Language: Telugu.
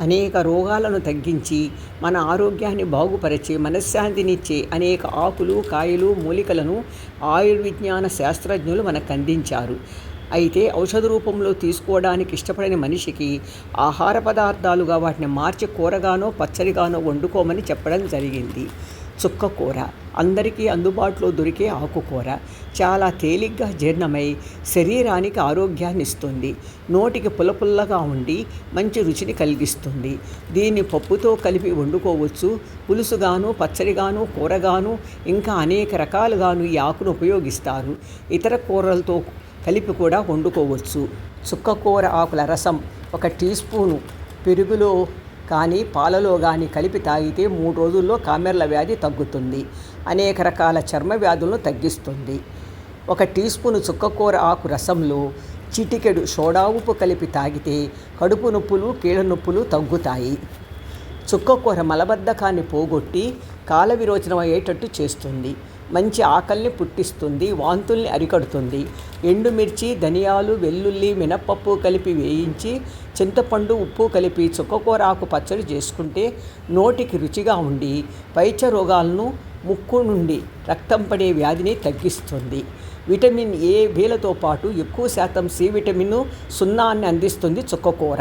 అనేక రోగాలను తగ్గించి మన ఆరోగ్యాన్ని బాగుపరిచి మనశ్శాంతినిచ్చే అనేక ఆకులు కాయలు మూలికలను ఆయుర్విజ్ఞాన శాస్త్రజ్ఞులు మనకు అందించారు. అయితే ఔషధ రూపంలో తీసుకోవడానికి ఇష్టపడని మనిషికి ఆహార పదార్థాలుగా వాటిని మార్చి కూరగానో పచ్చడిగానో వండుకోమని చెప్పడం జరిగింది. చుక్క కూర. అందరికీ అందుబాటులో దొరికే ఆకుకూర చాలా తేలిగ్గా జీర్ణమై శరీరానికి ఆరోగ్యాన్ని ఇస్తుంది. నోటికి పుల్లపుల్లగా ఉండి మంచి రుచిని కలిగిస్తుంది. దీన్ని పప్పుతో కలిపి వండుకోవచ్చు. పులుసుగాను పచ్చడిగాను కూరగాను ఇంకా అనేక రకాలుగాను ఈ ఆకును ఉపయోగిస్తారు. ఇతర కూరలతో కలిపి కూడా వండుకోవచ్చు. చుక్కకూర ఆకుల రసం ఒక టీ స్పూను పెరుగులో కానీ పాలలో కానీ కలిపి తాగితే మూడు రోజుల్లో కామెర్ల వ్యాధి తగ్గుతుంది. అనేక రకాల చర్మ వ్యాధులను తగ్గిస్తుంది. ఒక టీ స్పూన్ చుక్కకూర ఆకు రసంలో చిటికెడు సోడా ఉప్పు కలిపి తాగితే కడుపు నొప్పులు కీళ్ళ నొప్పులు తగ్గుతాయి. చుక్కకూర మలబద్ధకాన్ని పోగొట్టి కాల విరోచనం అయ్యేటట్టు చేస్తుంది. మంచి ఆకలిని పుట్టిస్తుంది వాంతుల్ని అరికడుతుంది. ఎండుమిర్చి ధనియాలు వెల్లుల్లి మినప్పప్పు కలిపి వేయించి చింతపండు ఉప్పు కలిపి చుక్కకూర ఆకు పచ్చడి చేసుకుంటే నోటికి రుచిగా ఉండి పైచ రోగాలను ముక్కు నుండి రక్తం పడే వ్యాధిని తగ్గిస్తుంది. విటమిన్ ఏ బీలతో పాటు ఎక్కువ శాతం సి విటమిన్ సున్నాన్ని అందిస్తుంది చుక్కకూర.